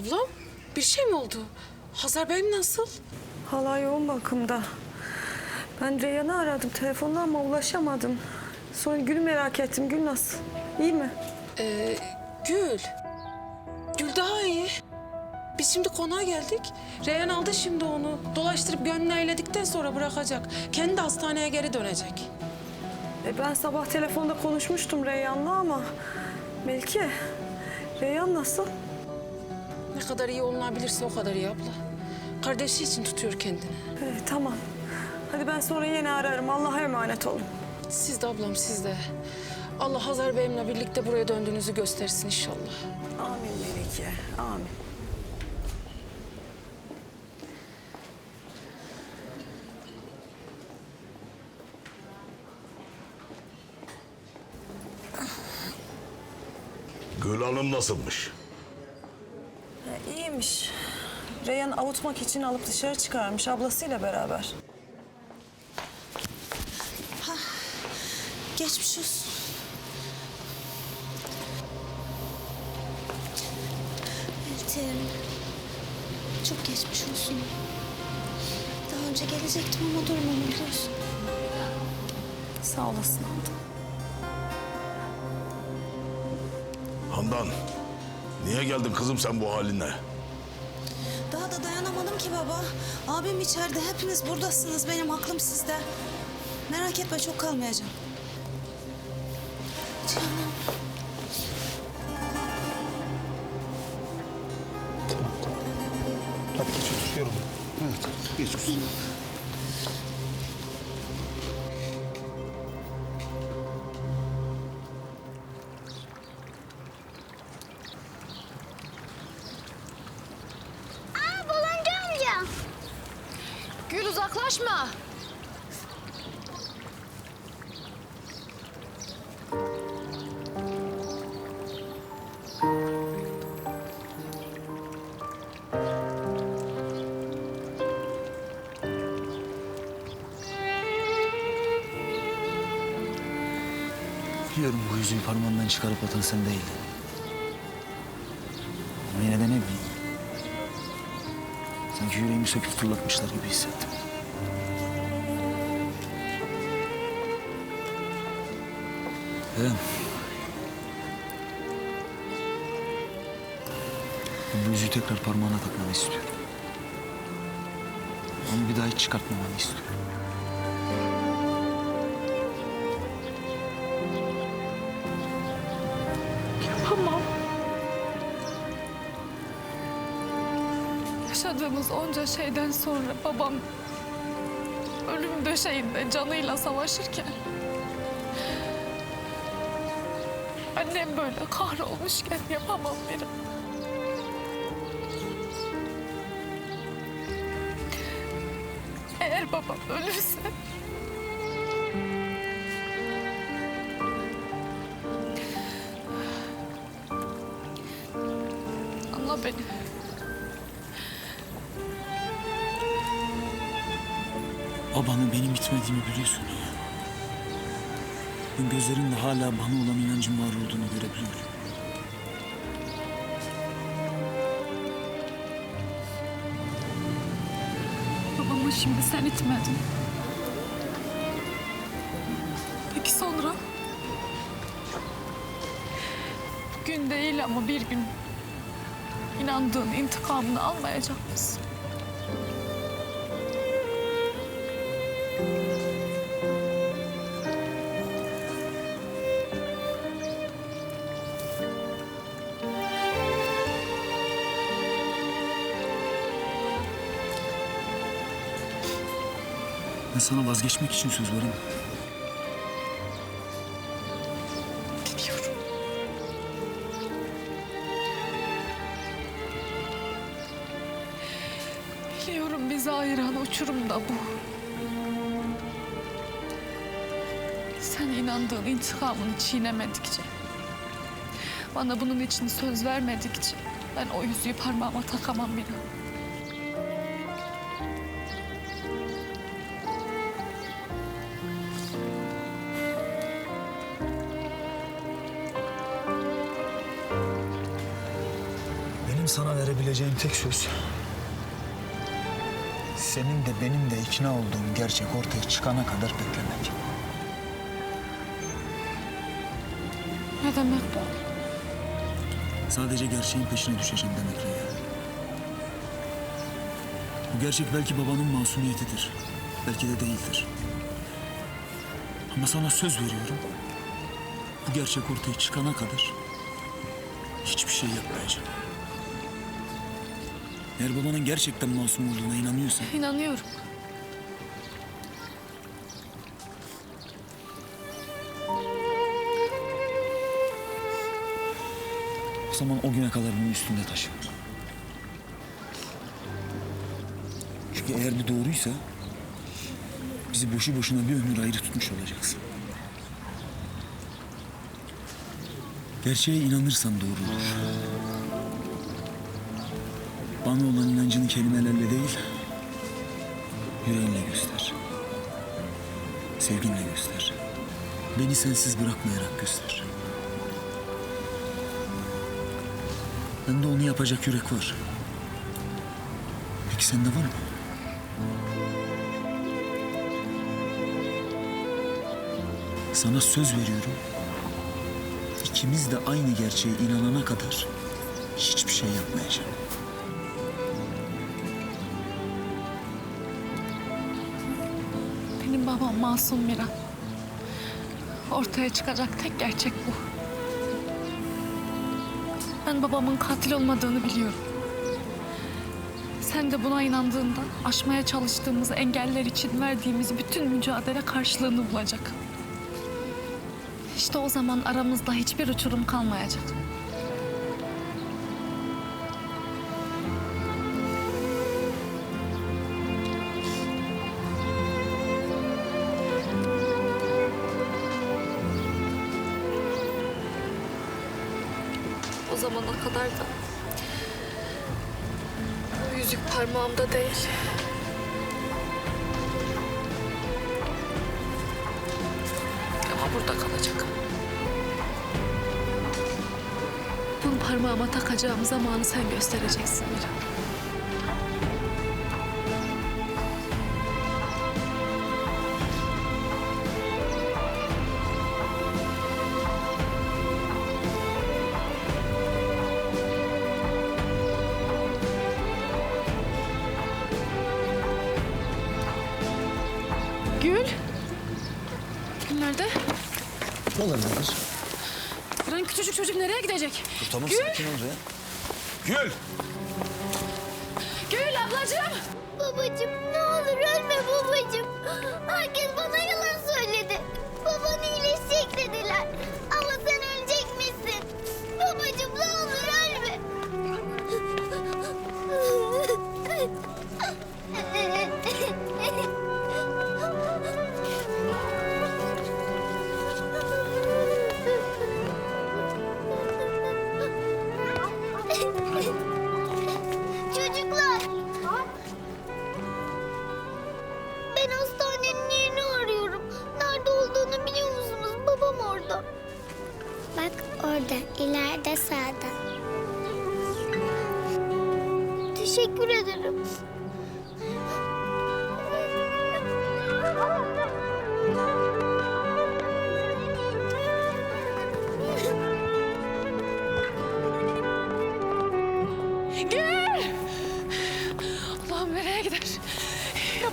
Ablam bir şey mi oldu? Hazar Bey'im nasıl? Hala yoğun bakımda. Ben Reyhan'ı aradım telefonla ama ulaşamadım. Sonra Gül'ü merak ettim. Gül nasıl? İyi mi? Ee, Gül. Gül daha iyi. Biz şimdi konağa geldik. Reyhan aldı şimdi onu. Dolaştırıp gönlünü eğledikten sonra bırakacak. Kendi de hastaneye geri dönecek. E ben sabah telefonda konuşmuştum Reyhan'la ama... Melike, Reyhan nasıl? Ne kadar iyi olunabilirse o kadar iyi abla. Kardeşi için tutuyor kendini. E, tamam. Hadi ben sonra yine ararım. Allah'a emanet olun. Siz de ablam siz de. Allah Hazar Bey'imle birlikte buraya döndüğünüzü göstersin inşallah. Amin Melike, amin. Gül Hanım nasılmış? E, iyiymiş. Reyhan avutmak için alıp dışarı çıkarmış ablasıyla beraber. Geçmiş olsun. Eltim. Çok geçmiş olsun. Daha önce gelecektim ama durumunu biliyorsun. Sağ olasın Handan. Handan, niye geldin kızım sen bu haline? Ki baba. Abim içeride. Hepiniz buradasınız. Benim aklım sizde. Merak etme çok kalmayacağım. Canım. Hadi geç otur yorulma. Evet, geç kuzum. Gül uzaklaşma. Biliyorum bu yüzüğü parmağımdan çıkarıp atan sen değildin. Ama yine de ne bileyim. Sanki yüreğimi söküp fırlatmışlar gibi hissettim. Ben bu yüzüğü tekrar parmağına takmanı istiyorum. Onu bir daha hiç çıkartmamanı istiyorum. Yapamam. Yaşadığımız onca şeyden sonra babam ölüm döşeğinde canıyla savaşırken annem böyle kahrolmuşken yapamam benim. Eğer babam ölürse Benim bitmediğimi biliyorsun ya. Ben gözlerimle hala bana olan inancın var olduğunu görebiliyorum. Babamı şimdi sen itmedin. Peki sonra? Bugün değil ama bir gün inandığın intikamını almayacak mısın? Ben sana vazgeçmek için söz veremem. Biliyorum. Biliyorum bizi ayıran uçurum da bu. Sen inandığın intikamını çiğnemedikçe, bana bunun için söz vermedikçe ben o yüzüğü parmağıma takamam daha. Benim sana verebileceğim tek söz... ...senin de benim de ikna olduğum gerçek ortaya çıkana kadar beklemek. Ne demek bu? Sadece gerçeğin peşine düşeceğim demek Reyhan. Bu gerçek belki babanın masumiyetidir. Belki de değildir. Ama sana söz veriyorum. Bu gerçek ortaya çıkana kadar hiçbir şey yapmayacağım. Eğer babanın gerçekten masum olduğuna inanıyorsan İnanıyorum. Zaman o güne kadar bunu üstünde taşı. Çünkü eğer bu doğruysa bizi boşu boşuna bir ömür ayrı tutmuş olacaksın. Gerçeğe inanırsan doğru olur. Bana olan inancını kelimelerle değil, yüreğinle göster. Sevginle göster. Beni sensiz bırakmayarak göster. Bende onu yapacak yürek var. Peki sende var mı? Sana söz veriyorum. İkimiz de aynı gerçeğe inanana kadar hiçbir şey yapmayacağım. Benim babam masum Miran. Ortaya çıkacak tek gerçek bu. Ben babamın katil olmadığını biliyorum. Sen de buna inandığında aşmaya çalıştığımız engeller için verdiğimiz bütün mücadele karşılığını bulacak. İşte o zaman aramızda hiçbir uçurum kalmayacak. Zamana kadar da o yüzük parmağımda değil. Ama burada kalacak. Bunu parmağıma takacağım zamanı sen göstereceksin Mira. Olabilir. Lan küçücük çocuk nereye gidecek? Tamam Gül. sakin ol ya. Gül! Gül ablacığım. Babacığım ne olur ölme babacığım. Herkes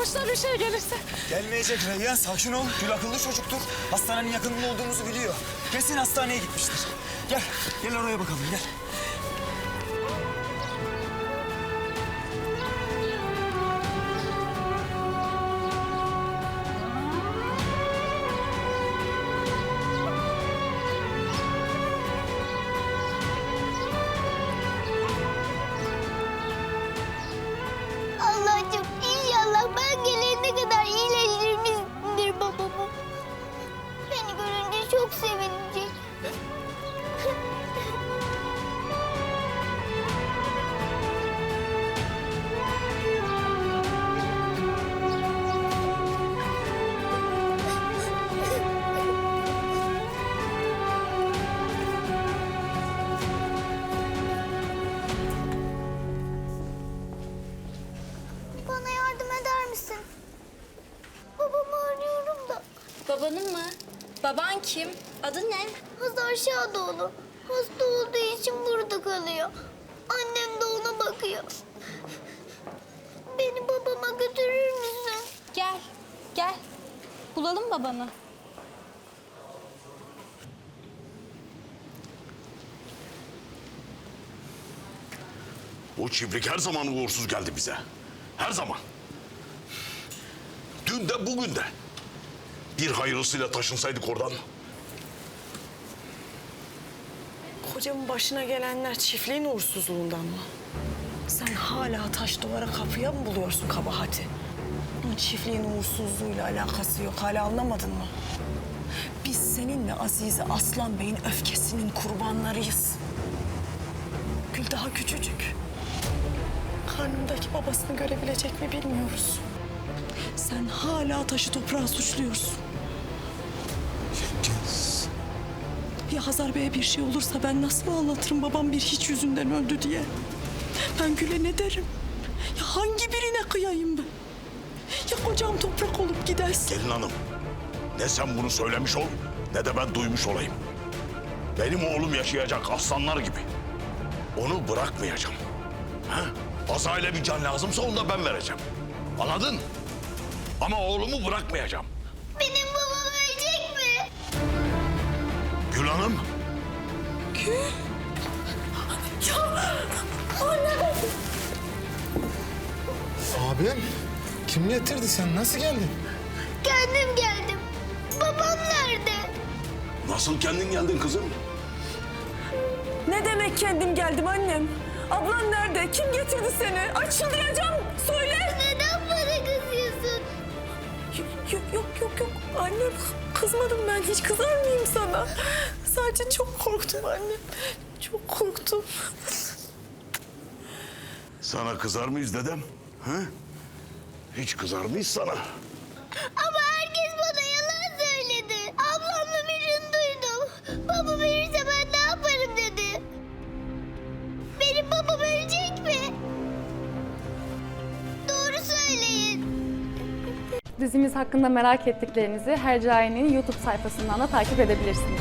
başına bir şey gelirse. Gelmeyecek Reyyan sakin ol. Gül akıllı çocuktur. Hastanenin yakınında olduğumuzu biliyor. Kesin hastaneye gitmiştir. Gel, gel oraya bakalım gel. Baban kim? Adı ne? Hazar Şadoğlu. Hasta olduğu için burada kalıyor. Annem de ona bakıyor. Beni babama götürür müsün? Gel, gel. Bulalım babanı. O çiftlik her zaman uğursuz geldi bize. Her zaman. Dün de bugün de. Bir hayırlısıyla taşınsaydık oradan. Kocamın başına gelenler çiftliğin uğursuzluğundan mı? Sen hala taş duvara kapıya mı buluyorsun kabahati? Bunun çiftliğin uğursuzluğuyla alakası yok. Hala anlamadın mı? Biz seninle Azize Aslan Bey'in öfkesinin kurbanlarıyız. Gül daha küçücük. Karnındaki babasını görebilecek mi bilmiyoruz. Sen hala taşı toprağa suçluyorsun. Ya Hazar Bey'e bir şey olursa ben nasıl anlatırım babam bir hiç yüzünden öldü diye? Ben Gül'e ne derim? Ya hangi birine kıyayım ben? Ya kocam toprak olup giderse? Gelin hanım. Ne sen bunu söylemiş ol ne de ben duymuş olayım. Benim oğlum yaşayacak aslanlar gibi. Onu bırakmayacağım. Ha? Azayla bir can lazımsa onu da ben vereceğim. Anladın? Ama oğlumu bırakmayacağım. Benim Gül Hanım. Abim kim getirdi sen? Nasıl geldin? Kendim geldim. Babam nerede? Nasıl kendin geldin kızım? Ne demek kendim geldim annem? Ablan nerede? Kim getirdi seni? Ay çıldıracağım. Söyle. Neden bana kızıyorsun? Yok yok yok. yok. Annem kızmadım ben. Hiç kızar mıyım sana? Sadece çok korktum anne. Çok korktum. Sana kızar mıyız dedem? Ha? Hiç kızar mıyız sana? Ama herkes bana yalan söyledi. Ablamla birini duydum. Baba verirse ben ne yaparım dedi. Benim babam ölecek mi? Doğru söyleyin. Dizimiz hakkında merak ettiklerinizi Hercai'nin YouTube sayfasından da takip edebilirsiniz.